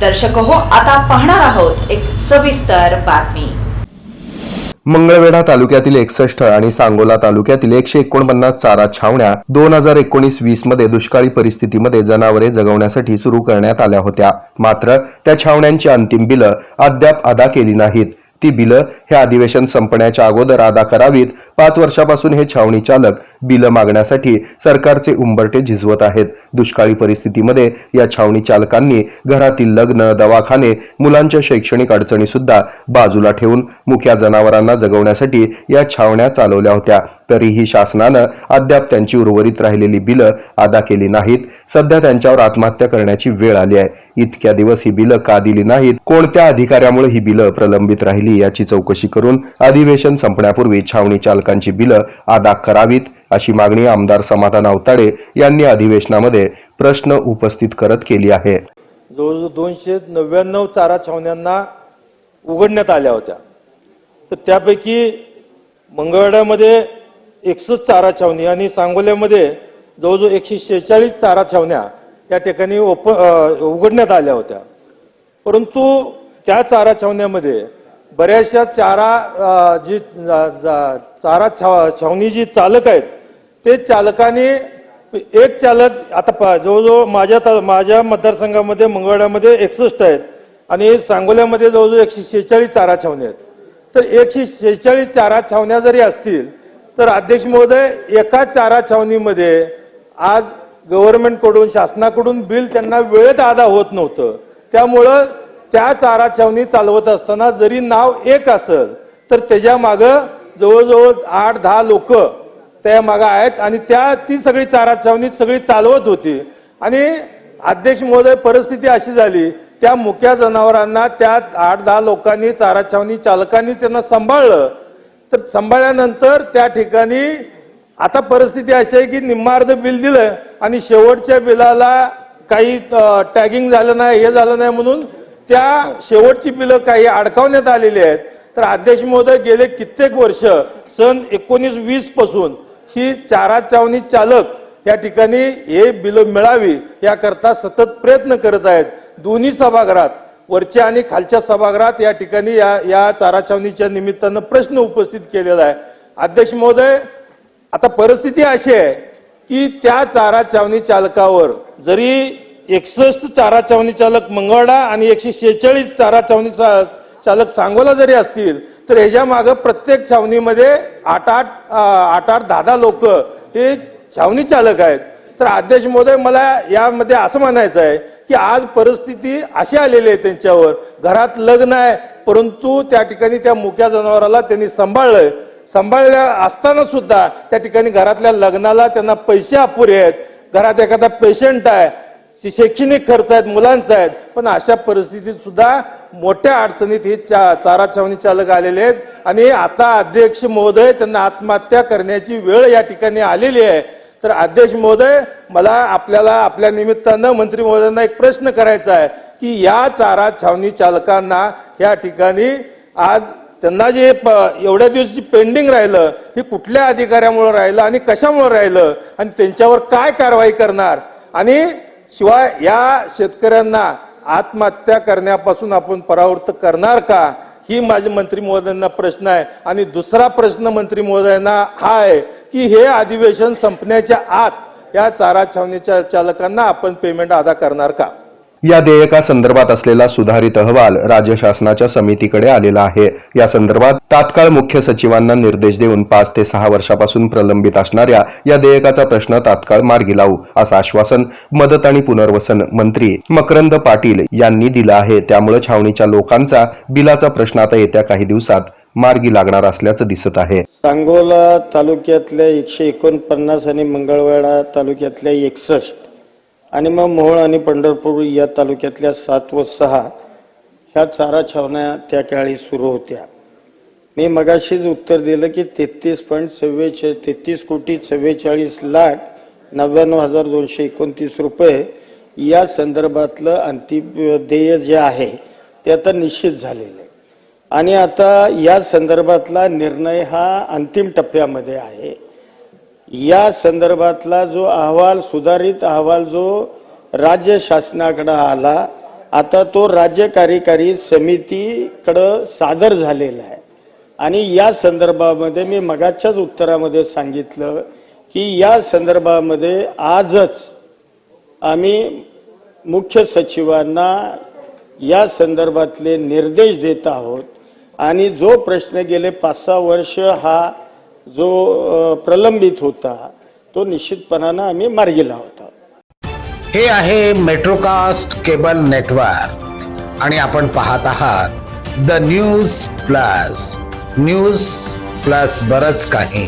दर्शक हो आता पाहणार आहोत एक सविस्तर बातमी. मंगळवेढा तालुक्यातील एकसष्ट आणि सांगोला तालुक्यातील एकशे एकोणपन्नास चारा छावण्या दोन हजार एकोणीस वीसमध्ये दुष्काळी परिस्थितीमध्ये जनावरे जगवण्यासाठी सुरू करण्यात आल्या होत्या. मात्र त्या छावण्यांची अंतिम बिलं अद्याप अदा केली नाहीत. ती बिलं हे अधिवेशन संपण्याच्या अगोदर अदा करावीत. पाच वर्षापासून हे छावणी चालक बिलं मागण्यासाठी सरकारचे उंबरटे झिजवत आहेत. दुष्काळी परिस्थितीमध्ये या छावणी चालकांनी घरातील लग्न दवाखाने मुलांच्या शैक्षणिक अडचणी सुद्धा बाजूला ठेवून मुख्या जनावरांना जगवण्यासाठी या छावण्या चालवल्या होत्या. तरीही शासनानं अद्याप त्यांची उर्वरित राहिलेली बिलं अदा केली नाहीत. सध्या त्यांच्यावर आत्महत्या करण्याची वेळ आली आहे. इतक्या दिवस ही बिलं का दिली नाहीत? कोणत्या अधिकाऱ्यामुळे ही बिलं प्रलंबित राहिली? याची चौकशी करून अधिवेशन संपण्यापूर्वी छावणी चालकांची बिलं अदा करावीत अशी मागणी आमदार समाधान अवताडे यांनी अधिवेशनामध्ये प्रश्न उपस्थित करत केली आहे. जवळजवळ दोनशे नव्याण्णव चारा छावण्यांना उघडण्यात आल्या होत्या. तर त्यापैकी मंगळवाड्यामध्ये एकसष्ट चारा छावणी आणि सांगोल्यामध्ये जवळजवळ एकशे शेहेचाळीस चारा छावण्या या ठिकाणी ओप उघडण्यात आल्या होत्या. परंतु त्या चारा छावण्यामध्ये बऱ्याचशा चारा जी जा- चारा छा छावणी जी चालक आहेत ते चालकाने एक चालक आता जवळजवळ माझ्या माझ्या मतदारसंघामध्ये मंगळवाड्यामध्ये एकसष्ट आहेत आणि सांगोल्यामध्ये जवळजवळ एकशे शेहेचाळीस चारा छावण्या आहेत. तर एकशे शेहेचाळीस चारा छावण्या जरी असतील तर अध्यक्ष महोदय एका चारा छावणीमध्ये आज गव्हर्नमेंटकडून शासनाकडून बिल त्यांना वेळेत अदा होत नव्हतं. त्यामुळं त्या चारा छावणी चालवत असताना जरी नाव एक असेल तर त्याच्या मागं जवळजवळ आठ दहा लोक त्या मागं आहेत आणि त्या ती सगळी चारा छावणी सगळी चालवत होती. आणि अध्यक्ष महोदय परिस्थिती अशी झाली त्या मुक्या जनावरांना त्या आठ दहा लोकांनी चारा छावणी चालकांनी त्यांना सांभाळलं. तर सांभाळल्यानंतर त्या ठिकाणी आता परिस्थिती अशी आहे की निम्मार्ध बिल दिलं आणि शेवटच्या बिलाला काही टॅगिंग झालं नाही हे झालं नाही म्हणून त्या शेवटची बिलं काही अडकावण्यात आलेली आहेत. तर अध्यक्ष महोदय गेले कित्येक वर्ष सन एकोणीस वीसपासून ही चारा चावणी चालक या ठिकाणी हे बिलं मिळावी याकरता सतत प्रयत्न करत आहेत. दोन्ही सभागृहात वरच्या आणि खालच्या सभागृहात या ठिकाणी या या चारा छावणीच्या निमित्तानं प्रश्न उपस्थित केलेला आहे. अध्यक्ष महोदय आता परिस्थिती अशी आहे की त्या चारा छावणी चालकावर जरी एकसष्ट चारा छावणी चालक मंगळडा आणि एकशे शेहेचाळीस चारा छावणी चा- चालक सांगोला जरी असतील तर ह्याच्या मागं प्रत्येक छावणीमध्ये आठ आठ आठ आठ दहा दहा लोक हे छावणी चालक आहेत. तर अध्यक्ष महोदय मला यामध्ये असं म्हणायचं आहे की आज परिस्थिती अशी आलेली आहे त्यांच्यावर. घरात लग्न आहे परंतु त्या ठिकाणी त्या मुक्या जनावराला त्यांनी सांभाळलंय. सांभाळल्या असताना सुद्धा त्या ठिकाणी घरातल्या लग्नाला त्यांना पैसे अपुरे आहेत. घरात एखादा पेशंट आहे शैक्षणिक खर्च आहेत मुलांचा आहेत. पण अशा परिस्थितीत सुद्धा मोठ्या अडचणीत हे चा चारा छावणी चालक आलेले आहेत. आणि आता अध्यक्ष महोदय त्यांना आत्महत्या करण्याची वेळ या ठिकाणी आलेली आहे. तर अध्यक्ष महोदय मला आपल्याला आपल्या निमित्तानं मंत्री महोदयांना एक प्रश्न करायचा आहे की या चारा छावणी चालकांना या ठिकाणी आज त्यांना जे प- एवढ्या दिवसाची पेंडिंग राहिलं हे कुठल्या अधिकाऱ्यामुळे राहिलं आणि कशामुळे राहिलं आणि त्यांच्यावर काय कारवाई करणार? आणि शिवाय या शेतकऱ्यांना आत्महत्या करण्यापासून आपण परावृत्त करणार का? ही माझे मंत्री महोदयांना प्रश्न आहे. आणि दुसरा प्रश्न मंत्री महोदयांना हा आहे की हे अधिवेशन संपण्याच्या आत या चारा छावणीच्या चालकांना आपण पेमेंट अदा करणार का? या देयका संदर्भात असलेला सुधारित अहवाल राज्य शासनाच्या समितीकडे आलेला आहे. या संदर्भात तात्काळ मुख्य सचिवांना निर्देश देऊन पाच ते सहा वर्षापासून प्रलंबित असणाऱ्या या देयकाचा प्रश्न तात्काळ मार्गी लावू असं आश्वासन मदत आणि पुनर्वसन मंत्री मकरंद पाटील यांनी दिलं आहे. त्यामुळे छावणीच्या लोकांचा बिलाचा प्रश्न आता येत्या काही दिवसात मार्गी लागणार असल्याचं दिसत आहे. सांगोला तालुक्यातल्या एकशे एकोणपन्नास आणि मंगळवेढा तालुक्यातल्या एकसष्ट आणि मग मोहोळ आणि पंढरपूर या तालुक्यातल्या सात व सहा ह्या चारा छावण्या त्या काळी सुरू होत्या. मी मगाशीच उत्तर दिलं की तेहतीस पॉईंट चव्वेचे तेहतीस कोटी चव्वेचाळीस लाख नव्याण्णव हजार दोनशे एकोणतीस रुपये या संदर्भातलं अंतिम देय जे आहे ते आता निश्चित झालेलं आहे. आणि आता या संदर्भातला निर्णय हा अंतिम टप्प्यामध्ये आहे. या संदर्भातला जो अहवाल सुधारित अहवाल जो राज्य शासनाकडं आला आता तो राज्य कार्यकारी समितीकडं सादर झालेला आहे. आणि या संदर्भामध्ये मी मगाच्याच उत्तरामध्ये सांगितलं की या संदर्भामध्ये आजच आम्ही मुख्य सचिवांना या संदर्भातले निर्देश देत आहोत. आणि जो प्रश्न गेले पाच सहा वर्ष हा जो प्रलंबित होता तो निश्चितपणानं आम्ही मार्गी लावत आहोत हे आहे मेट्रोकास्ट केबल नेटवर्क आणि आपण पाहत आहात the news plus news plus बरंच काही.